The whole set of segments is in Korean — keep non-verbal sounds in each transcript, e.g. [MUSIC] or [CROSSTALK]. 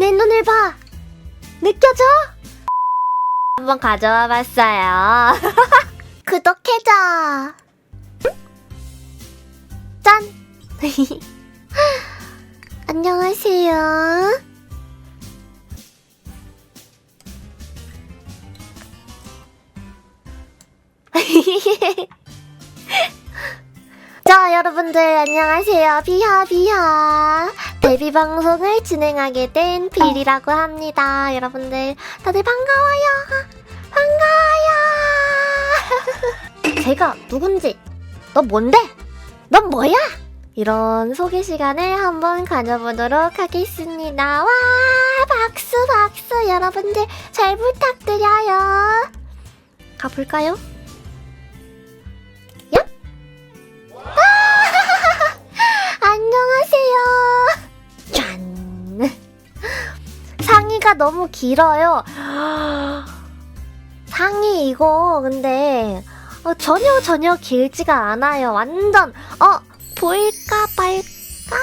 내 눈을 봐. 느껴져? 한번 가져와 봤어요. [LAUGHS] 구독해줘. 짠. [LAUGHS] 안녕하세요. [LAUGHS] 자, 여러분들 안녕하세요. 비하 비하. 데뷔 방송을 진행하게 된 빌이라고 합니다. 여러분들 다들 반가워요. 반가워요. [LAUGHS] 제가 누군지, 너 뭔데? 넌 뭐야? 이런 소개 시간을 한번 가져보도록 하겠습니다. 와, 박수, 박수. 여러분들 잘 부탁드려요. 가볼까요? 상의가 너무 길어요. [GASPS] 상의 이거 근데 어, 전혀 전혀 길지가 않아요. 완전 어 보일까 말까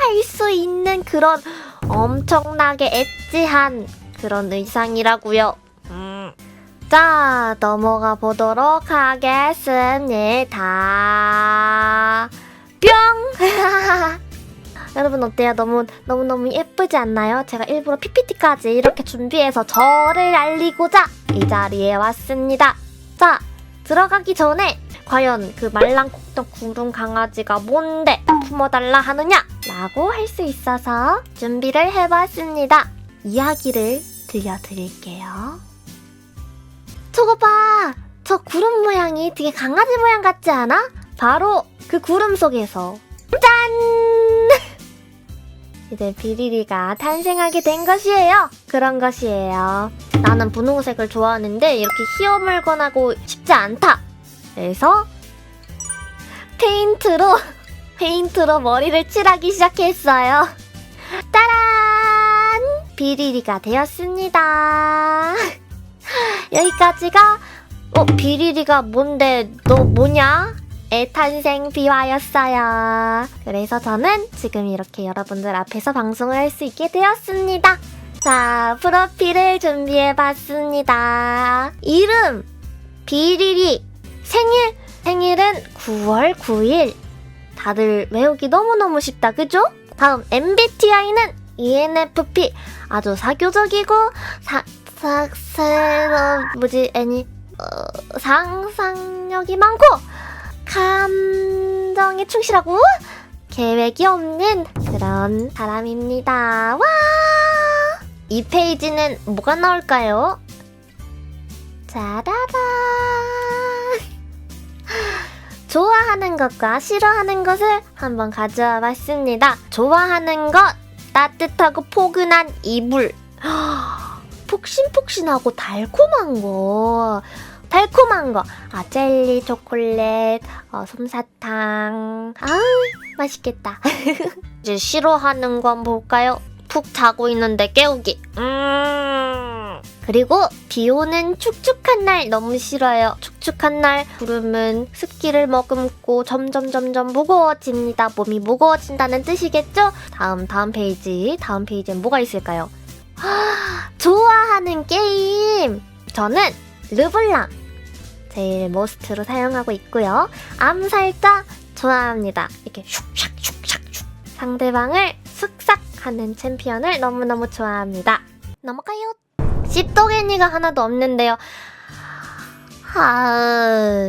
할 수 있는 그런 엄청나게 엣지한 그런 의상이라고요. 음. 자 넘어가 보도록 하겠습니다. 뿅. [LAUGHS] 여러분 어때요? 너무 너무 너무 예쁘지 않나요? 제가 일부러 PPT까지 이렇게 준비해서 저를 알리고자 이 자리에 왔습니다. 자 들어가기 전에 과연 그 말랑kok덕 구름 강아지가 뭔데 품어달라 하느냐? 라고 할 수 있어서 준비를 해봤습니다. 이야기를 들려드릴게요. 저거 봐! 저 구름 모양이 되게 강아지 모양 같지 않아? 바로 그 구름 속에서 짠! 이제 비리리가 탄생하게 된 것이에요. 그런 것이에요. 나는 분홍색을 좋아하는데 이렇게 희어물건하고 싶지 않다. 그래서 페인트로 [LAUGHS] 페인트로 머리를 칠하기 시작했어요. 따란! 비리리가 되었습니다. [LAUGHS] 여기까지가 어 비리리가 뭔데 너 뭐냐? 의 탄생 비화였어요. 그래서 저는 지금 이렇게 여러분들 앞에서 방송을 할 수 있게 되었습니다. 자, 프로필을 준비해봤습니다. 이름, 비리리, 생일, 생일은 9월 9일. 다들 외우기 너무너무 쉽다, 그죠? 다음, MBTI는 ENFP. 아주 사교적이고, 사, 사, 사, 뭐지, 아니, 어, 상상력이 많고, 감정에 충실하고 계획이 없는 그런 사람입니다. 와! 이 페이지는 뭐가 나올까요? 짜라란! 좋아하는 것과 싫어하는 것을 한번 가져와 봤습니다. 좋아하는 것, 따뜻하고 포근한 이불. [GASPS] 폭신폭신하고 달콤한 거. 달콤한 거. 아, 젤리, 초콜릿, 어, 솜사탕. 아, 맛있겠다. [LAUGHS] 이제 싫어하는 건 볼까요? 푹 자고 있는데 깨우기. 음. 그리고 비 오는 축축한 날 너무 싫어요. 축축한 날 구름은 습기를 머금고 점점 점점 무거워집니다. 몸이 무거워진다는 뜻이겠죠? 다음 다음 페이지. 다음 페이지엔 뭐가 있을까요? [GASPS] 좋아하는 게임. 저는 르블랑 제일 모스트로 사용하고 있고요. 암살자 좋아합니다. 이렇게 슉샥 슉샥 슉 상대방을 쓱싹 하는 챔피언을 너무너무 좋아합니다. 넘어가요. 씹도개니가 하나도 없는데요. 아,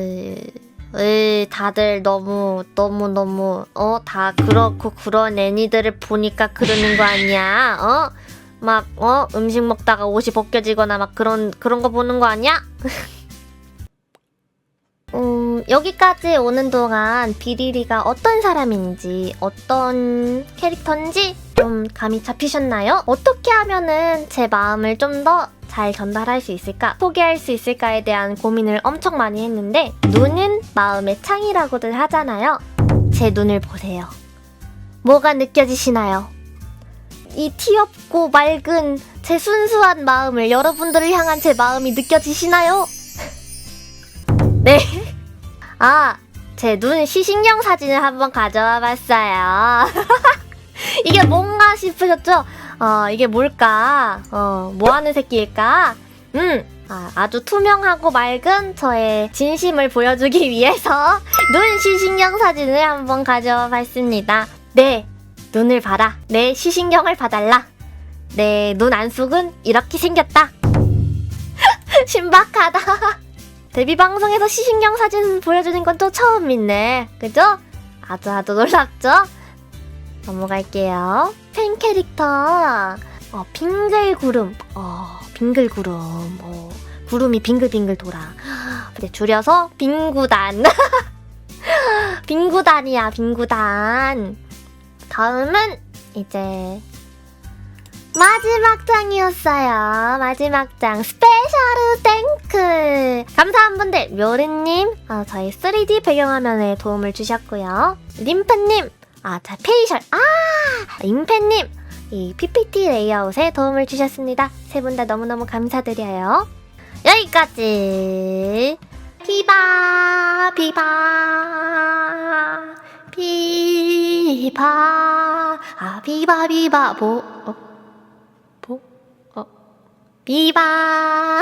으, 다들 너무 너무 너무 어 다 그렇고 그런 애니들을 보니까 그러는 거 아니야? 어? 막 어 음식 먹다가 옷이 벗겨지거나 막 그런 그런 거 보는 거 아니야? [LAUGHS] 음, 여기까지 오는 동안 비리리가 어떤 사람인지, 어떤 캐릭터인지 좀 감이 잡히셨나요? 어떻게 하면은 제 마음을 좀더 잘 전달할 수 있을까? 소개할 수 있을까에 대한 고민을 엄청 많이 했는데, 눈은 마음의 창이라고들 하잖아요. 제 눈을 보세요. 뭐가 느껴지시나요? 이 티없고 맑은 제 순수한 마음을 여러분들을 향한 제 마음이 느껴지시나요? [LAUGHS] 네. 아, 제 눈 시식령 사진을 한번 가져와 봤어요. [LAUGHS] 이게 뭔가 싶으셨죠? 어, 이게 뭘까? 어, 뭐 하는 새끼일까? 음, 아, 아주 투명하고 맑은 저의 진심을 보여주기 [LAUGHS] 위해서 눈 시신경 사진을 한번 가져와 봤습니다. 네, 눈을 봐라. 내 시신경을 봐달라. 내 눈 안숙은 이렇게 생겼다. [LAUGHS] 신박하다. 데뷔 방송에서 시신경 사진 보여주는 건 또 처음이네. 그죠? 아주 아주 놀랍죠? 넘어갈게요. 팬 캐릭터. 어, 빙글 구름. 어, 빙글 구름. 어, 구름이 빙글빙글 돌아. 근데 줄여서 빙구단. [LAUGHS] 빙구단이야, 빙구단. 다음은 이제 마지막 장이었어요. 마지막 장 스페셜 땡크. 감사한 분들 묘르님, 아, 저희 3D 배경화면에 도움을 주셨고요. 림프님, 아, 자 페이셜, 아, 임팬님, 이 PPT 레이아웃에 도움을 주셨습니다. 세 분 다 너무너무 감사드려요. 여기까지. 비바, 비바, 비바, 아, 비바, 비바, 뭐, 어, 보, 어, 비바.